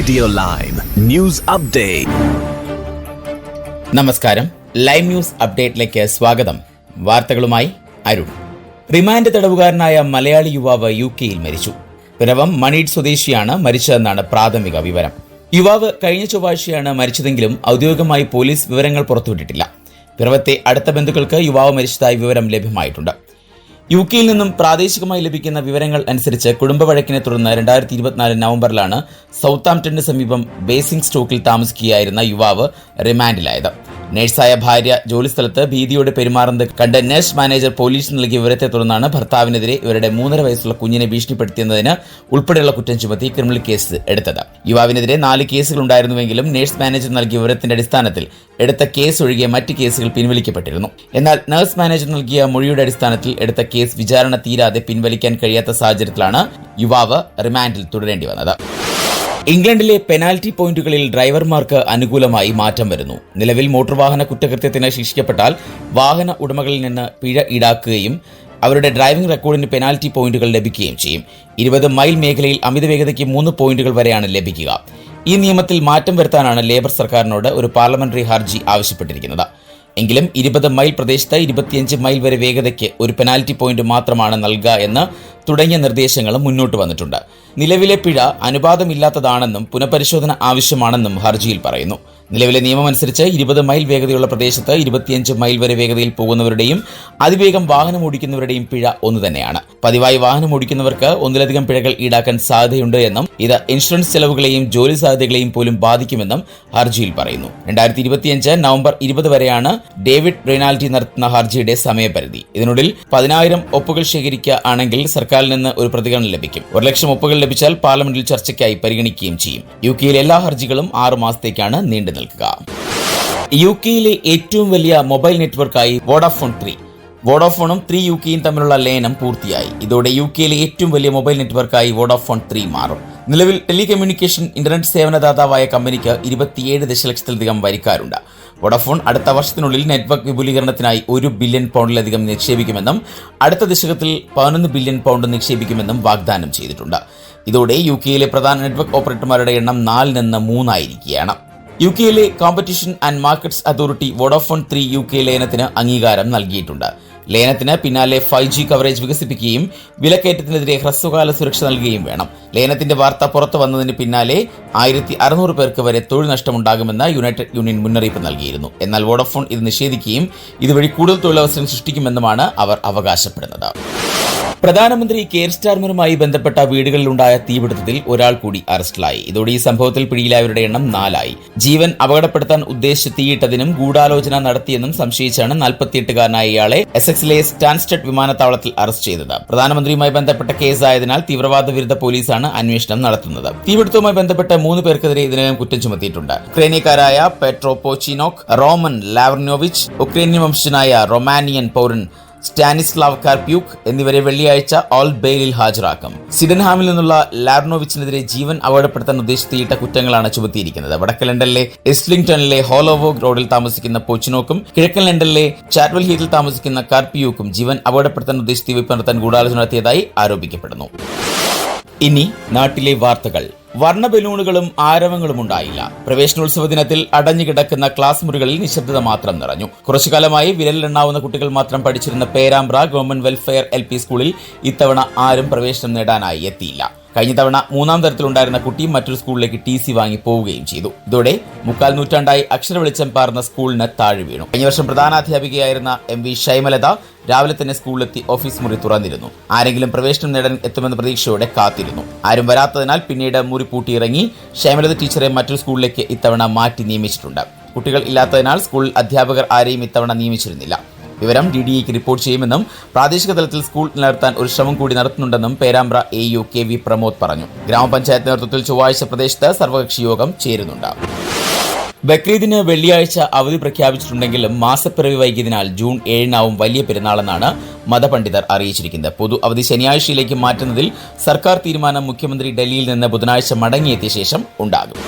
Radio Lime news update നമസ്കാരം. Live news അപ്ഡേറ്റിലേക്ക് സ്വാഗതം. വാർത്തകളുമായി അരുൺ. റിമാൻഡ് തടവുകാരനായ മലയാളി യുവാവ് യു കെയിൽ മരിച്ചു. പിറവം മണീഡ് സ്വദേശിയാണ് മരിച്ചതെന്നാണ് പ്രാഥമിക വിവരം. യുവാവ് കഴിഞ്ഞ ചൊവ്വാഴ്ചയാണ് മരിച്ചതെങ്കിലും ഔദ്യോഗികമായി പോലീസ് വിവരങ്ങൾ പുറത്തുവിട്ടിട്ടില്ല. പിറവത്തെ അടുത്ത ബന്ധുക്കൾക്ക് യുവാവ് മരിച്ചതായി വിവരം ലഭ്യമായിട്ടുണ്ട്. യു കെയിൽ നിന്നും പ്രാദേശികമായി ലഭിക്കുന്ന വിവരങ്ങൾ അനുസരിച്ച് കുടുംബ വഴക്കിനെ തുടർന്ന് രണ്ടായിരത്തി ഇരുപത്തിനാല് നവംബറിലാണ് സൗത്താംപ്ടണിന് സമീപം ബേസിംഗ് സ്റ്റോക്കിൽ താമസിക്കുകയായിരുന്ന യുവാവ് റിമാൻഡിലായത്. നഴ്സായ ഭാര്യ ജോലിസ്ഥലത്ത് ഭീതിയോടെ പെരുമാറുന്നത് കണ്ട നഴ്സ് മാനേജർ പോലീസ് നൽകിയ വിവരത്തെ തുടർന്നാണ് ഭർത്താവിനെതിരെ ഇവരുടെ മൂന്നര വയസ്സുള്ള കുഞ്ഞിനെ ഭീഷണിപ്പെടുത്തിയതിന് ഉൾപ്പെടെയുള്ള കുറ്റം ചുമത്തി ക്രിമിനൽ കേസ് എടുത്തത്. യുവാവിനെതിരെ നാല് കേസുകൾ ഉണ്ടായിരുന്നുവെങ്കിലും നഴ്സ് മാനേജർ നൽകിയ വിവരത്തിന്റെ അടിസ്ഥാനത്തിൽ എടുത്ത കേസ് ഒഴികെ മറ്റ് കേസുകൾ പിൻവലിക്കപ്പെട്ടിരുന്നു. എന്നാൽ നഴ്സ് മാനേജർ നൽകിയ മൊഴിയുടെ അടിസ്ഥാനത്തിൽ എടുത്ത കേസ് വിചാരണ തീരാതെ പിൻവലിക്കാൻ കഴിയാത്ത സാഹചര്യത്തിലാണ് യുവാവ് റിമാൻഡിൽ തുടരേണ്ടി വന്നത്. ഇംഗ്ലണ്ടിലെ പെനാൽറ്റി പോയിന്റുകളിൽ ഡ്രൈവർമാർക്ക് അനുകൂലമായി മാറ്റം വരുന്നു. നിലവിൽ മോട്ടോർ വാഹന കുറ്റകൃത്യത്തിന് ശിക്ഷിക്കപ്പെട്ടാൽ വാഹന ഉടമകളിൽ നിന്ന് പിഴ ഈടാക്കുകയും അവരുടെ ഡ്രൈവിംഗ് റെക്കോർഡിന് പെനാൽറ്റി പോയിന്റുകൾ ലഭിക്കുകയും ചെയ്യും. ഇരുപത് മൈൽ മേഖലയിൽ അമിത വേഗതയ്ക്ക് മൂന്ന് പോയിന്റുകൾ വരെയാണ് ലഭിക്കുക. ഈ നിയമത്തിൽ മാറ്റം വരുത്താനാണ് ലേബർ സർക്കാരിനോട് ഒരു പാർലമെന്ററി ഹർജി ആവശ്യപ്പെട്ടിരിക്കുന്നത്. എങ്കിലും ഇരുപത് മൈൽ പ്രദേശത്ത് ഇരുപത്തിയഞ്ച് മൈൽ വരെ വേഗതയ്ക്ക് ഒരു പെനാൽറ്റി പോയിന്റ് മാത്രമാണ് നൽകുക എന്ന് തുടങ്ങിയ നിർദ്ദേശങ്ങളും മുന്നോട്ട് വന്നിട്ടുണ്ട്. നിലവിലെ പിഴ അനുപാതമില്ലാത്തതാണെന്നും പുനഃപരിശോധന ആവശ്യമാണെന്നും ഹർജിയിൽ പറയുന്നു. നിലവിലെ നിയമമനുസരിച്ച് ഇരുപത് മൈൽ വേഗതയുള്ള പ്രദേശത്ത് ഇരുപത്തിയഞ്ച് മൈൽ വരെ വേഗതയിൽ പോകുന്നവരുടെയും അതിവേഗം വാഹനം ഓടിക്കുന്നവരുടെയും പിഴ ഒന്ന് തന്നെയാണ്. പതിവായി വാഹനം ഓടിക്കുന്നവർക്ക് ഒന്നിലധികം പിഴകൾ ഈടാക്കാൻ സാധ്യതയുണ്ട് എന്നും ഇത് ഇൻഷുറൻസ് ചെലവുകളെയും ജോലി സാധ്യതകളെയും പോലും ബാധിക്കുമെന്നും ഹർജിയിൽ പറയുന്നു. രണ്ടായിരത്തി ഇരുപത്തിയഞ്ച് നവംബർ ഇരുപത് വരെയാണ് ഡേവിഡ് റെയ്നാൽറ്റി നടത്തുന്ന ഹർജിയുടെ സമയപരിധി. ഇതിനുള്ളിൽ പതിനായിരം ഒപ്പുകൾ ശേഖരിക്കുക ആണെങ്കിൽ സർക്കാരിൽ നിന്ന് ഒരു പ്രതികരണം ലഭിക്കും. ഒരു ലക്ഷം ഒപ്പുകൾ ലഭിച്ചാൽ പാർലമെന്റിൽ ചർച്ചയ്ക്കായി പരിഗണിക്കുകയും ചെയ്യും. യു കെയിലെ എല്ലാ ഹർജികളും ആറ് മാസത്തേക്കാണ് നീണ്ടു നിൽക്കുക. യു കെയിലെ ഏറ്റവും വലിയ മൊബൈൽ നെറ്റ്വർക്കായി വോഡാഫോൺ ത്രീ. വോഡാഫോണും ത്രീ യു കെയും തമ്മിലുള്ള ലയനം പൂർത്തിയായി. ഇതോടെ യു കെയിലെ ഏറ്റവും വലിയ മൊബൈൽ നെറ്റ്വർക്കായി വോഡാഫോൺ ത്രീ മാറും. നിലവിൽ ടെലികമ്മ്യൂണിക്കേഷൻ ഇന്റർനെറ്റ് സേവനദാതാവായ കമ്പനിക്ക് ഇരുപത്തിയേഴ് ദശലക്ഷത്തിലധികം വരിക്കാരുണ്ട്. വോഡാഫോൺ അടുത്ത വർഷത്തിനുള്ളിൽ നെറ്റ്വർക്ക് വിപുലീകരണത്തിനായി ഒരു ബില്യൺ പൗണ്ടിലധികം നിക്ഷേപിക്കുമെന്നും അടുത്ത ദശകത്തിൽ പതിനൊന്ന് ബില്യൺ പൗണ്ട് നിക്ഷേപിക്കുമെന്നും വാഗ്ദാനം ചെയ്തിട്ടുണ്ട്. ഇതോടെ യു കെയിലെ പ്രധാന നെറ്റ്വർക്ക് ഓപ്പറേറ്റർമാരുടെ എണ്ണം നാലിൽ നിന്ന് മൂന്നായിരിക്കുകയാണ്. യു കെയിലെ competition and markets authority Vodafone three U K ലയനത്തിന് അംഗീകാരം നൽകിയിട്ടുണ്ട്. ലയനത്തിന് പിന്നാലെ ഫൈവ് ജി കവറേജ് വികസിപ്പിക്കുകയും വിലക്കയറ്റത്തിനെതിരെ ഹ്രസ്വകാല സുരക്ഷ നൽകുകയും വേണം. ലയനത്തിന്റെ വാർത്ത പുറത്തു വന്നതിന് പിന്നാലെ ആയിരത്തി അറുന്നൂറ് പേർക്ക് വരെ തൊഴിൽ നഷ്ടമുണ്ടാകുമെന്ന് യുണൈറ്റഡ് യൂണിയൻ മുന്നറിയിപ്പ് നൽകിയിരുന്നു. എന്നാൽ വോഡോഫോൺ ഇത് നിഷേധിക്കുകയും ഇതുവഴി കൂടുതൽ തൊഴിലവസരം സൃഷ്ടിക്കുമെന്നുമാണ് അവർ അവകാശപ്പെടുന്നത്. പ്രധാനമന്ത്രി കെയർ സ്റ്റാർമറുമായി ബന്ധപ്പെട്ട വീടുകളിലുണ്ടായ തീപിടുത്തത്തിൽ ഒരാൾ കൂടി അറസ്റ്റിലായി. ഇതോടെ ഈ സംഭവത്തിൽ പിടിയിലായവരുടെ എണ്ണം നാലായി. ജീവൻ അപകടപ്പെടുത്താൻ ഉദ്ദേശിച്ച് തീയിട്ടതിനും ഗൂഢാലോചന നടത്തിയെന്നും സംശയിച്ചാണ് നാൽപ്പത്തിയെട്ടുകാരനായ ഇയാളെ എസെക്സിലെ സ്റ്റാൻസ്റ്റഡ് വിമാനത്താവളത്തിൽ അറസ്റ്റ് ചെയ്തത്. പ്രധാനമന്ത്രിയുമായി ബന്ധപ്പെട്ട കേസായതിനാൽ തീവ്രവാദ വിരുദ്ധ പോലീസാണ് അന്വേഷണം നടത്തുന്നത്. തീപിടുത്തവുമായി ബന്ധപ്പെട്ട് മൂന്ന് പേർക്കെതിരെ ഇതിനകം കുറ്റം ചുമത്തിയിട്ടുണ്ട്. ഉക്രൈനിയക്കാരായ പെട്രോ പോച്ചിനോക് റോമൻ ലാവർനോവിച്ച് ഉക്രൈനിയൻ വംശജനായ റൊമാനിയൻ പൗരൻ സ്റ്റാനിസ്ലാവ് കാർപ്യൂക്ക് എന്നിവരെ വെള്ളിയാഴ്ച ഓൾ ബെയിലിൽ ഹാജരാക്കും. സിഡൻഹാമിൽ നിന്നുള്ള ലാർനോവിച്ചിനെതിരെ ജീവൻ അപകടപ്പെടുത്താൻ ഉദ്ദേശിച്ചിട്ട കുറ്റങ്ങളാണ് ചുമത്തിയിരിക്കുന്നത്. വടക്കൻ ലണ്ടനിലെ എസ്ലിംഗ്ടണിലെ ഹോലോവോ റോഡിൽ താമസിക്കുന്ന പോച്ചിനോക്കും കിഴക്കൻ ലണ്ടനിലെ ചാറ്റ്വൽ ഹീറ്റിൽ താമസിക്കുന്ന കാർപ്യൂക്കും ജീവൻ അപകടപ്പെടുത്താൻ ഉദ്ദേശിച്ച് വിപ്പ് നടത്താൻ ഗൂഢാലോചന നടത്തിയതായി ആരോപിക്കപ്പെടുന്നു. ഇനി നാട്ടിലെ വാർത്തകൾ. വർണ ബലൂണുകളും ആരവങ്ങളും ഉണ്ടായില്ല. പ്രവേശനോത്സവ ദിനത്തിൽ അടഞ്ഞുകിടക്കുന്ന ക്ലാസ് മുറികളിൽ നിശബ്ദത മാത്രം നിറഞ്ഞു. കുറച്ചുകാലമായി വിരലിലെണ്ണാവുന്ന കുട്ടികൾ മാത്രം പഠിച്ചിരുന്ന പേരാമ്പ്ര ഗവൺമെന്റ് വെൽഫെയർ എൽ സ്കൂളിൽ ഇത്തവണ ആരും പ്രവേശനം നേടാനായി എത്തിയില്ല. കഴിഞ്ഞ തവണ മൂന്നാം തരത്തിലുണ്ടായിരുന്ന കുട്ടി മറ്റൊരു സ്കൂളിലേക്ക് ടി സി വാങ്ങി പോവുകയും ചെയ്തു. ഇതോടെ മുക്കാൽ നൂറ്റാണ്ടായി അക്ഷര വെളിച്ചം പാർന്ന സ്കൂളിന് താഴെ വീണു. കഴിഞ്ഞ വർഷം പ്രധാനാധ്യാപികയായിരുന്ന എം വി ഷൈമലത രാവിലെ തന്നെ സ്കൂളിലെത്തി ഓഫീസ് മുറി തുറന്നിരുന്നു. ആരെങ്കിലും പ്രവേശനം നേടാൻ എത്തുമെന്ന പ്രതീക്ഷയോടെ കാത്തിരുന്നു. ആരും വരാത്തതിനാൽ പിന്നീട് മുറി പൂട്ടിയിറങ്ങി ക്ഷേമലത ടീച്ചറെ മറ്റൊരു സ്കൂളിലേക്ക് ഇത്തവണ മാറ്റി നിയമിച്ചിട്ടുണ്ട്. കുട്ടികൾ ഇല്ലാത്തതിനാൽ സ്കൂൾ അധ്യാപകർ ആരെയും ഇത്തവണ നിയമിച്ചിരുന്നില്ല. വിവരം ഡി ഡി ഇക്ക് റിപ്പോർട്ട് ചെയ്യുമെന്നും പ്രാദേശിക തലത്തിൽ സ്കൂൾ നിലനിർത്താൻ ഒരു ശ്രമം കൂടി നടത്തുന്നുണ്ടെന്നും Perambra A U K V Pramod പറഞ്ഞു. ഗ്രാമപഞ്ചായത്ത് നേതൃത്വത്തിൽ ചൊവ്വാഴ്ച പ്രദേശത്ത് സർവകക്ഷി യോഗം ചേരുന്നുണ്ട്. ബക്രീദിന് വെള്ളിയാഴ്ച അവധി പ്രഖ്യാപിച്ചിട്ടുണ്ടെങ്കിലും മാസപ്പിറവി വൈകിയതിനാൽ ജൂൺ ഏഴിനാവും വലിയ പെരുന്നാളെന്നാണ് മതപണ്ഡിതർ അറിയിച്ചിരിക്കുന്നത്. പൊതു അവധി ശനിയാഴ്ചയിലേക്ക് മാറ്റുന്നതിൽ സർക്കാർ തീരുമാനം മുഖ്യമന്ത്രി ഡൽഹിയിൽ നിന്ന് ബുധനാഴ്ച മടങ്ങിയെത്തിയ ശേഷം ഉണ്ടാകും.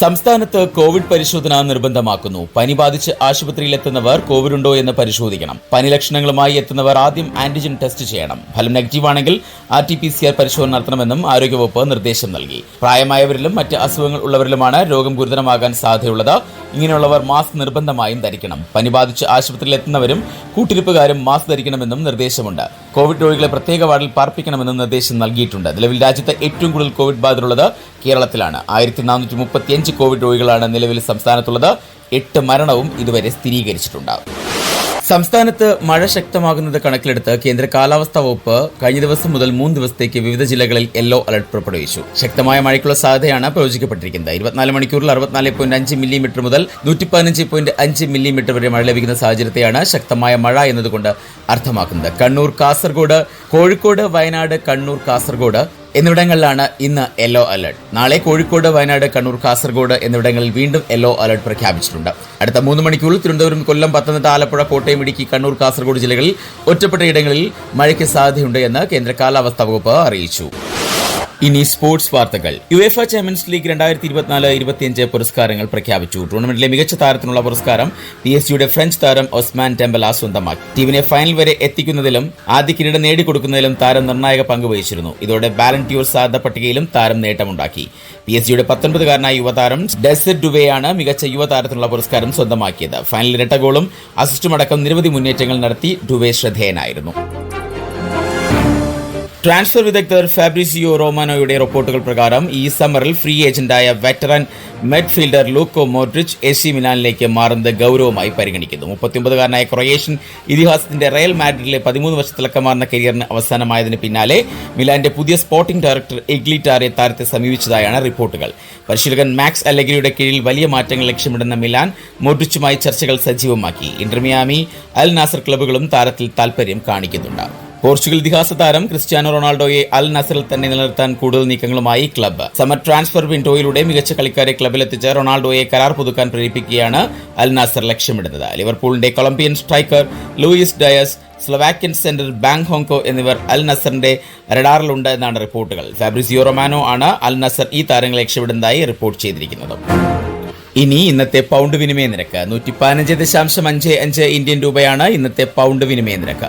സംസ്ഥാനത്ത് കോവിഡ് പരിശോധന നിർബന്ധമാക്കുന്നു. പനി ബാധിച്ച് ആശുപത്രിയിലെത്തുന്നവർ കോവിഡ് ഉണ്ടോ എന്ന് പരിശോധിക്കണം. പനി ലക്ഷണങ്ങളുമായി എത്തുന്നവർ ആദ്യം ആന്റിജൻ ടെസ്റ്റ് ചെയ്യണം. ഫലം നെഗറ്റീവ് ആണെങ്കിൽ R T P C R പരിശോധന നടത്തണമെന്നും ആരോഗ്യവകുപ്പ് നിർദ്ദേശം നൽകി. പ്രായമായവരിലും മറ്റ് അസുഖങ്ങൾ ഉള്ളവരിലുമാണ് രോഗം ഗുരുതരമാകാൻ സാധ്യതയുള്ളത്. ഇങ്ങനെയുള്ളവർ മാസ്ക് നിർബന്ധമായും ധരിക്കണം. പനി ബാധിച്ച് ആശുപത്രിയിൽ എത്തുന്നവരും കൂട്ടിരിപ്പുകാരും മാസ്ക് ധരിക്കണമെന്നും നിർദ്ദേശമുണ്ട്. കോവിഡ് രോഗികളെ പ്രത്യേക വാർഡിൽ പാർപ്പിക്കണമെന്ന് നിർദ്ദേശം നൽകിയിട്ടുണ്ട്. നിലവിൽ രാജ്യത്ത് ഏറ്റവും കൂടുതൽ കോവിഡ് ബാധിതരുള്ളത് കേരളത്തിലാണ്. ആയിരത്തി നാനൂറ്റി മുപ്പത്തിയഞ്ച് കോവിഡ് രോഗികളാണ് നിലവിൽ സംസ്ഥാനത്തുള്ളത്. എട്ട് മരണവും ഇതുവരെ സ്ഥിരീകരിച്ചിട്ടുണ്ട്. സംസ്ഥാനത്ത് മഴ ശക്തമാകുന്നത് കണക്കിലെടുത്ത് കേന്ദ്ര കാലാവസ്ഥാ വകുപ്പ് കഴിഞ്ഞ ദിവസം മുതൽ മൂന്ന് ദിവസത്തേക്ക് വിവിധ ജില്ലകളിൽ യെല്ലോ അലർട്ട് പുറപ്പെടുവിച്ചു. ശക്തമായ മഴയ്ക്കുള്ള സാധ്യതയാണ് പ്രവചിക്കപ്പെട്ടിരിക്കുന്നത്. ഇരുപത്തിനാല് മണിക്കൂറിൽ അറുപത്തിനാല് പോയിന്റ് അഞ്ച് മില്ലിമീറ്റർ മുതൽ നൂറ്റി പതിനഞ്ച് പോയിന്റ് അഞ്ച് മില്ലിമീറ്റർ വരെ മഴ ലഭിക്കുന്ന സാഹചര്യത്തെയാണ് ശക്തമായ മഴ എന്നതുകൊണ്ട് അർത്ഥമാക്കുന്നത്. കണ്ണൂർ കാസർഗോഡ് കോഴിക്കോട് വയനാട് കണ്ണൂർ കാസർഗോഡ് എന്നിവിടങ്ങളിലാണ് ഇന്ന് യെല്ലോ അലർട്ട്. നാളെ കോഴിക്കോട് വയനാട് കണ്ണൂർ കാസർഗോഡ് എന്നിവിടങ്ങളിൽ വീണ്ടും യെല്ലോ അലർട്ട് പ്രഖ്യാപിച്ചിട്ടുണ്ട്. അടുത്ത മൂന്ന് മണിക്കൂറിൽ തിരുവനന്തപുരം കൊല്ലം പത്തനംതിട്ട ആലപ്പുഴ കോട്ടയം ഇടുക്കി കണ്ണൂർ കാസർഗോഡ് ജില്ലകളിൽ ഒറ്റപ്പെട്ട ഇടങ്ങളിൽ മഴയ്ക്ക് സാധ്യതയുണ്ട് എന്ന് കേന്ദ്ര കാലാവസ്ഥാ വകുപ്പ് അറിയിച്ചു. ഇനി സ്പോർട്സ് വാർത്തകൾ. യുഎഫ ചാമ്പ്യൻസ് ലീഗ് രണ്ടായിരത്തി ഇരുപത്തിനാല് ഇരുപത്തിയഞ്ച് പുരസ്കാരങ്ങൾ പ്രഖ്യാപിച്ചു. ടൂർണമെന്റിലെ മികച്ച താരത്തിനുള്ള പുരസ്കാരം പി എസ് ജിയുടെ ഫ്രഞ്ച് താരം ഒസ്മാൻ ടെമ്പല സ്വന്തമാക്കി. ടീമിനെ ഫൈനൽ വരെ എത്തിക്കുന്നതിലും ആദ്യ കിരീടം നേടിക്കൊടുക്കുന്നതിലും താരം നിർണായക പങ്ക് വഹിച്ചിരുന്നു. ഇതോടെ ബാലന്റ്യൂർ സാധ്യത പട്ടികയിലും താരം നേട്ടമുണ്ടാക്കി. പി എസ് ജിയുടെ പത്തൊൻപതുകാരനായ യുവതാരം ഡെസറ്റ് ഡുബെയാണ് മികച്ച യുവതാരത്തിനുള്ള പുരസ്കാരം സ്വന്തമാക്കിയത്. ഫൈനലിൽ ഇരട്ട ഗോളും അസിസ്റ്റും അടക്കം നിരവധി മുന്നേറ്റങ്ങൾ നടത്തി ഡുബെ ശ്രദ്ധേയനായിരുന്നു. ട്രാൻസ്ഫർ വിദഗ്ധർ ഫാബ്രിസിയോ റോമാനോയുടെ റിപ്പോർട്ടുകൾ പ്രകാരം ഈ സമ്മറിൽ free ഏജന്റായ veteran midfielder Luka Modric A C മിലാനിലേക്ക് മാറുന്നത് ഗൗരവമായി പരിഗണിക്കുന്നു. മുപ്പത്തിയൊമ്പതുകാരനായ ക്രൊയേഷ്യൻ ഇതിഹാസത്തിന്റെ റയൽ മാഡ്രിഡിലെ പതിമൂന്ന് വർഷത്തിലക്കമാർന്ന കരിയറിന് അവസാനമായതിന് പിന്നാലെ മിലാന്റെ പുതിയ സ്പോർട്ടിംഗ് ഡയറക്ടർ എഗ്ലിറ്റാറെ താരത്തെ സമീപിച്ചതായാണ് റിപ്പോർട്ടുകൾ. പരിശീലകൻ മാക്സ് അലഗരിയുടെ കീഴിൽ വലിയ മാറ്റങ്ങൾ ലക്ഷ്യമിടുന്ന മിലാൻ മോഡ്രിച്ചുമായി ചർച്ചകൾ സജീവമാക്കി. ഇന്റർമിയാമി അൽ നാസർ ക്ലബുകളും താരത്തിൽ താൽപര്യം കാണിക്കുന്നുണ്ട്. പോർച്ചുഗൽ ഇതിഹാസ താരം ക്രിസ്ത്യാനോ റൊണാൾഡോയെ അൽ നസറിൽ തന്നെ നിലനിർത്താൻ കൂടുതൽ നീക്കങ്ങളുമായി ക്ലബ്ബ് സമർ ട്രാൻസ്ഫർ വിൻഡോയിലൂടെ മികച്ച കളിക്കാരെ ക്ലബിലെത്തിച്ച് റൊണാൾഡോയെ കരാർ പുതുക്കാൻ പ്രേരിപ്പിക്കുകയാണ് അൽ നാസർ ലക്ഷ്യമിടുന്നത്. ലിവർപൂളിന്റെ Colombian striker Luis Diaz Slovakian centre back Hancko എന്നിവർ അൽ നസറിന്റെ റഡാറിലുണ്ട് എന്നാണ് റിപ്പോർട്ടുകൾ. ഫാബ്രിസിയോ റൊമാനോ ആണ് അൽ നസർ ഈ താരങ്ങളെ ലക്ഷ്യമിടുന്നതായി റിപ്പോർട്ട് ചെയ്തിരിക്കുന്നത്. ഇനി ഇന്നത്തെ പൗണ്ട് വിനിമയ നിരക്ക് നൂറ്റി പതിനഞ്ച് ദശാംശം അഞ്ച് അഞ്ച് ഇന്ത്യൻ രൂപയാണ് ഇന്നത്തെ പൗണ്ട് വിനിമയ നിരക്ക്.